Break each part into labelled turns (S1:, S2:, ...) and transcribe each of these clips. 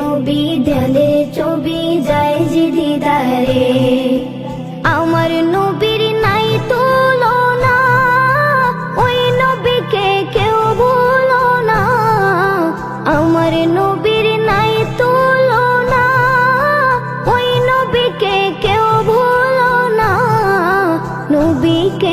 S1: নবী ধ্যানের ছবি যায় যে দিদারে। আমার নবীর নাই তুলনা, ওই নবীকে কেউ ভুলো না। আমার নবীর নাই তুলনা, ওই নবীকে কেউ ভুলো না। নবীকে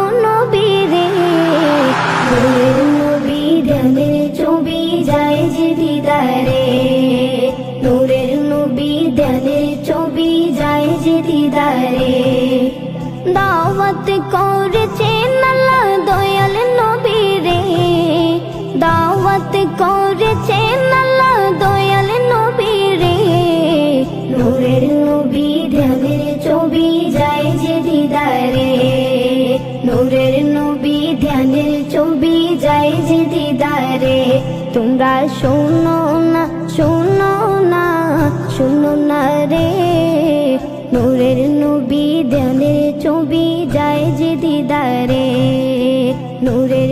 S1: দাওয়াত করেছেন আল্লাহ দয়াল নবী দাওয়াত করেছেন আল্লাহ দয়াল নবী রে নবী ধ্যানের ছবি যায় যে দিদারে। নূরের নবী ধ্যানের ছবি যায় যে দিদারে। তোমরা শোনো না, শোনো ছবি যায় যে দিদারে নূরের